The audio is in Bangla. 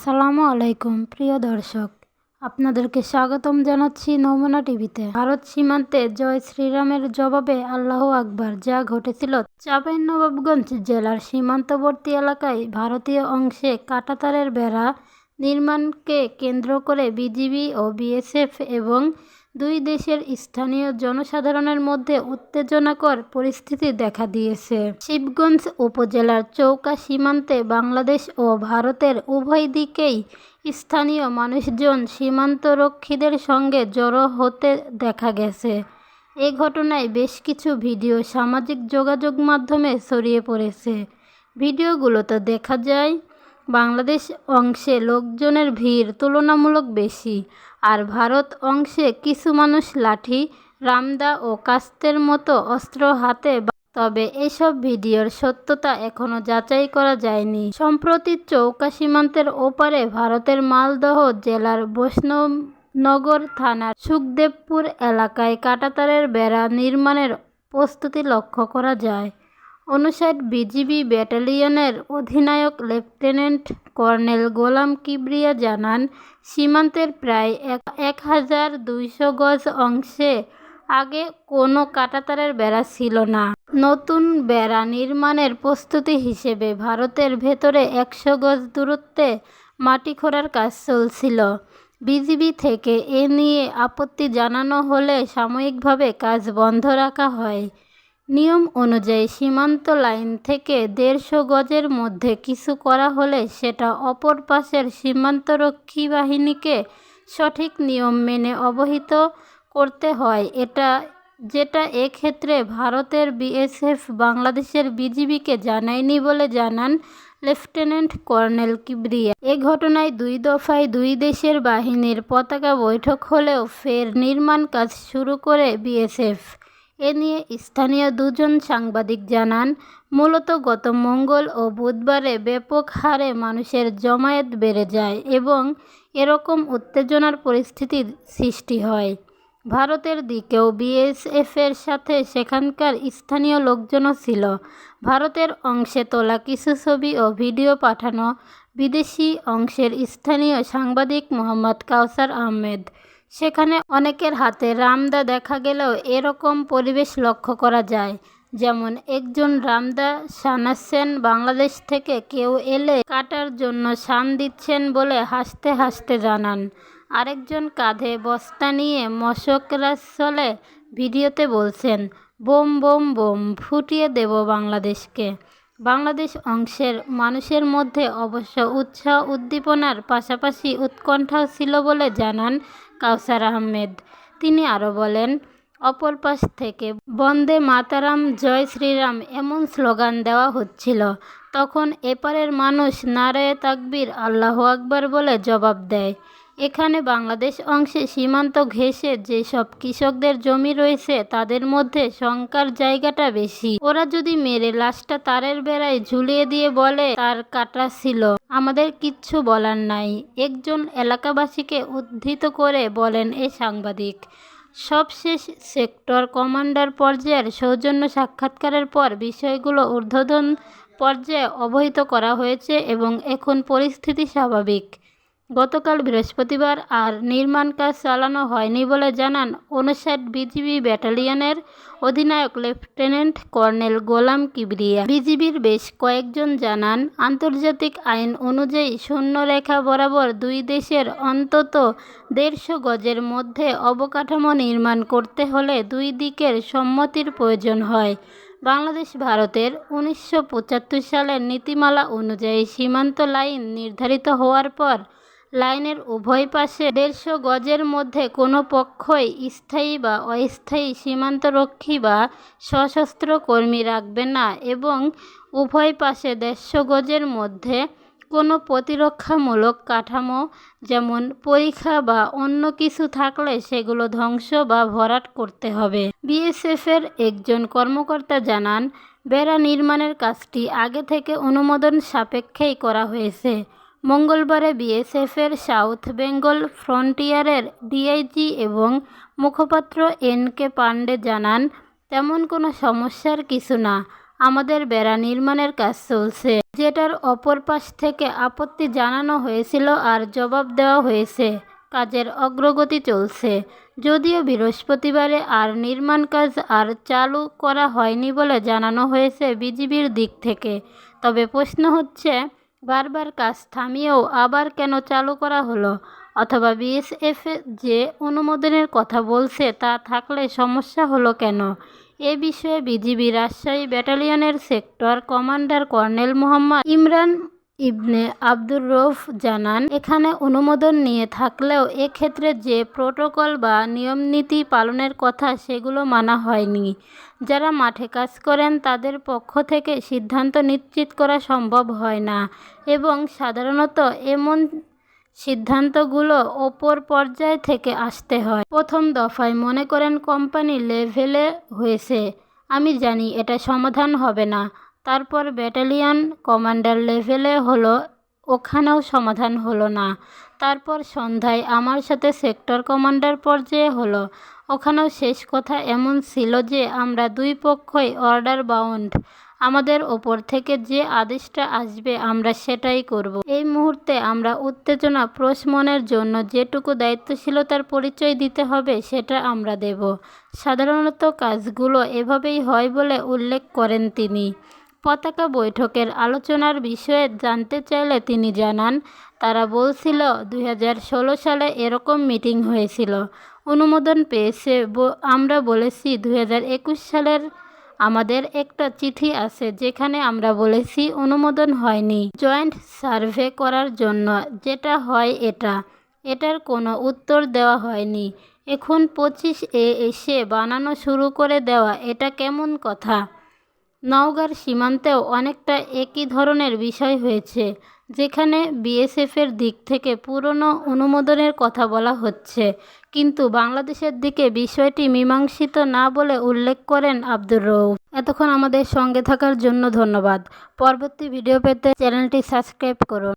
সালামু আলাইকুম, প্রিয় দর্শক। আপনাদেরকে স্বাগতম জানাচ্ছি নমুনা টিভিতে। ভারত সীমান্তে জয় শ্রীরামের জবাবে আল্লাহ আকবর যা ঘটেছিল চাঁপাইনবাবগঞ্জ জেলার সীমান্তবর্তী এলাকায় ভারতীয় অংশে কাঁটাতারের বেড়া নির্মাণকে কেন্দ্র করে বিজিবি ও বিএসএফ এবং দুই দেশের স্থানীয় জনসাধারণের মধ্যে উত্তেজনাকর পরিস্থিতি দেখা দিয়েছে। শিবগঞ্জ উপজেলার চৌকা সীমান্তে বাংলাদেশ ও ভারতের উভয় দিকেই স্থানীয় মানুষজন সীমান্তরক্ষীদের সঙ্গে জড়ো হতে দেখা গেছে। এ ঘটনায় বেশ কিছু ভিডিও সামাজিক যোগাযোগ মাধ্যমে ছড়িয়ে পড়েছে। ভিডিওগুলোতে দেখা যায় বাংলাদেশ অংশে লোকজনের ভিড় তুলনামূলক বেশি, আর ভারত অংশে কিছু মানুষ লাঠি, রামদা ও কাস্তের মতো অস্ত্র হাতে তবে এসব ভিডিওর সত্যতা এখনও যাচাই করা যায়নি। সম্প্রতি চৌকা সীমান্তের ওপারে ভারতের মালদহ জেলার বৈষ্ণবনগর থানার সুখদেবপুর এলাকায় কাঁটাতারের বেড়া নির্মাণের প্রস্তুতি লক্ষ্য করা যায়। উনষাট বিজিবি ব্যাটালিয়নের অধিনায়ক লেফটেন্যান্ট কর্নেল গোলাম কিবরিয়া জানান, সীমান্তের প্রায় এক হাজার দুইশো গজ অংশে আগে কোনো কাঁটাতারের বেড়া ছিল না। নতুন বেড়া নির্মাণের প্রস্তুতি হিসেবে ভারতের ভেতরে একশো গজ দূরত্বে মাটি খোঁড়ার কাজ চলছিল। বিজিবি থেকে এ নিয়ে আপত্তি জানানো হলে সাময়িকভাবে কাজ বন্ধ রাখা হয়। নিয়ম অনুযায়ী সীমান্ত লাইন থেকে দেড়শো গজের মধ্যে কিছু করা হলে সেটা অপর পাশের সীমান্তরক্ষী বাহিনীকে সঠিক নিয়ম মেনে অবহিত করতে হয়। এটা, যেটা এক্ষেত্রে ভারতের বিএসএফ বাংলাদেশের বিজিবিকে জানায়নি বলে জানান লেফটেন্যান্ট কর্নেল কিবরিয়া। এ ঘটনায় দুই দফায় দুই দেশের বাহিনীর পতাকা বৈঠক হলেও ফের নির্মাণ কাজ শুরু করে বিএসএফ। এ নিয়ে স্থানীয় দুজন সাংবাদিক জানান, মূলত গত মঙ্গল ও বুধবারে ব্যাপক হারে মানুষের জমায়েত বেড়ে যায় এবং এরকম উত্তেজনার পরিস্থিতির সৃষ্টি হয়। ভারতের দিকেও বিএসএফের সাথে সেখানকার স্থানীয় লোকজনও ছিল। ভারতের অংশে তোলা কিছু ছবি ও ভিডিও পাঠানো বিদেশি অংশের স্থানীয় সাংবাদিক মোহাম্মদ কাউসার আহমেদ। সেখানে অনেকের হাতে রামদা দেখা গেলেও এরকম পরিবেশ লক্ষ্য করা যায়। যেমন, একজন রামদা শানাচ্ছেন বাংলাদেশ থেকে কেউ এলে কাটার জন্য শান দিচ্ছেন বলে হাসতে হাসতে জানান। আরেকজন কাঁধে বস্তা নিয়ে মশকরাসলে ভিডিওতে বলছেন, বোম বোম বোম, ফুটিয়ে দেব বাংলাদেশকে। বাংলাদেশ অংশের মানুষের মধ্যে অবশ্য উৎসাহ উদ্দীপনার পাশাপাশি উৎকণ্ঠাও ছিল বলে জানান কাউসার আহমেদ। তিনি আরও বলেন, অপর পাশ থেকে বন্দে মাতারাম, জয় শ্রীরাম এমন স্লোগান দেওয়া হচ্ছিল। তখন এপারের মানুষ নারায় তাকবীর আল্লাহ আকবার বলে জবাব দেয়। এখানে বাংলাদেশ অংশে সীমান্ত ঘেঁষে যেসব কৃষকদের জমি রয়েছে, তাদের মধ্যে শঙ্কার জায়গাটা বেশি। ওরা যদি মেরে লাশটা তারের বেড়ায় ঝুলিয়ে দিয়ে বলে, তার কাটা ছিল। আমাদের কিচ্ছু বলার নাই। একজন এলাকাবাসীকে উদ্ধৃত করে বলেন এই সাংবাদিক সবশেষ সেক্টর কমান্ডার পর্যায়ের সৌজন্য সাক্ষাৎকারের পর বিষয়গুলো ঊর্ধ্বতন পর্যায়ে অবহিত করা হয়েছে এবং এখন পরিস্থিতি স্বাভাবিক। গতকাল বৃহস্পতিবার আর নির্মাণ কাজ চালানো হয়নি বলে জানান উনষাট বিজিবি ব্যাটালিয়নের অধিনায়ক লেফটেন্যান্ট কর্নেল গোলাম কিবরিয়া। বিজিবির বেশ কয়েকজন জানান, আন্তর্জাতিক আইন অনুযায়ী শূন্যরেখা বরাবর দুই দেশের অন্তত দেড়শো গজের মধ্যে অবকাঠামো নির্মাণ করতে হলে দুই দিকের সম্মতির প্রয়োজন হয়। বাংলাদেশ ভারতের উনিশশো পঁচাত্তর সালের নীতিমালা অনুযায়ী সীমান্ত লাইন নির্ধারিত হওয়ার পর লাইনের উভয় পাশে দেড়শো গজের মধ্যে কোনো পক্ষই স্থায়ী বা অস্থায়ী সীমান্তরক্ষী বা সশস্ত্র কর্মী রাখবে না এবং উভয় পাশে দেড়শো গজের মধ্যে কোনো প্রতিরক্ষামূলক কাঠামো, যেমন পরীক্ষা বা অন্য কিছু থাকলে সেগুলো ধ্বংস বা ভরাট করতে হবে। বিএসএফের একজন কর্মকর্তা জানান, বেড়া নির্মাণের কাজটি আগে থেকে অনুমোদন সাপেক্ষেই করা হয়েছে। মঙ্গলবারে বিএসএফের সাউথ বেঙ্গল ফ্রন্টিয়ারের ডিআইজি এবং মুখপাত্র এন কে পাণ্ডে জানান, তেমন কোনো সমস্যার কিছু না। আমাদের বেড়া নির্মাণের কাজ চলছে। যেটার অপর পাশ থেকে আপত্তি জানানো হয়েছিল আর জবাব দেওয়া হয়েছে। কাজের অগ্রগতি চলছে। যদিও বৃহস্পতিবারে আর নির্মাণ কাজ আর চালু করা হয়নি বলে জানানো হয়েছে বিজিবির দিক থেকে। তবে প্রশ্ন হচ্ছে বারবার কাজ থামিয়েও আবার কেন চালু করা হলো? অথবা বিএসএফ যে অনুমোদনের কথা বলছে তা থাকলে সমস্যা হলো কেন? এ বিষয়ে BGB Rajshahi ব্যাটালিয়নের sector commander colonel Mohammad Imran Ibne Abdur Rouf জানান, এখানে অনুমোদন নিয়ে থাকলেও এক্ষেত্রে যে প্রোটোকল বা নিয়মনীতি পালনের কথা সেগুলো মানা হয়নি। যারা মাঠে কাজ করেন, তাদের পক্ষ থেকে সিদ্ধান্ত নিশ্চিত করা সম্ভব হয় না এবং সাধারণত এমন সিদ্ধান্তগুলো ওপর পর্যায় থেকে আসতে হয়। প্রথম দফায় মনে করেন, কোম্পানি লেভেলে হয়েছে। আমি জানি এটা সমাধান হবে না। তারপর ব্যাটালিয়ন কমান্ডার লেভেলে হলো, ওখানেও সমাধান হলো না। তারপর সন্ধ্যায় আমার সাথে সেক্টর কমান্ডার পর্যায়ে হলো। ওখানেও শেষ কথা এমন ছিল যে আমরা দুই পক্ষই অর্ডার বাউন্ড। আমাদের ওপর থেকে যে আদেশটা আসবে আমরা সেটাই করব। এই মুহূর্তে আমরা উত্তেজনা প্রশমনের জন্য যেটুকু দায়িত্বশীলতার পরিচয় দিতে হবে সেটা আমরা দেব। সাধারণত কাজগুলো এভাবেই হয় বলে উল্লেখ করেন তিনি। পতাকা বৈঠকের আলোচনার বিষয়ে জানতে চাইলে তিনি জানান, তারা বলছিল দু হাজার ষোলো সালে এরকম মিটিং হয়েছিল। অনুমোদন পেয়েছে আমরা বলেছি দু হাজার একুশ সালের আমাদের একটা চিঠি আছে, যেখানে আমরা বলেছি অনুমোদন হয়নি। জয়েন্ট সার্ভে করার জন্য যেটা হয় এটা। এটার কোনো উত্তর দেওয়া হয়নি। এখন পঁচিশ এ এসে বানানো শুরু করে দেওয়া, এটা কেমন কথা? নওগাঁর সীমান্তেও অনেকটা একই ধরনের বিষয় হয়েছে, যেখানে বিএসএফের দিক থেকে পুরনো অনুমোদনের কথা বলা হচ্ছে। কিন্তু বাংলাদেশের দিকে বিষয়টি মীমাংসিত না বলে উল্লেখ করেন আব্দুর রৌফ এতক্ষণ আমাদের সঙ্গে থাকার জন্য ধন্যবাদ। পরবর্তী ভিডিও পেতে চ্যানেলটি সাবস্ক্রাইব করুন।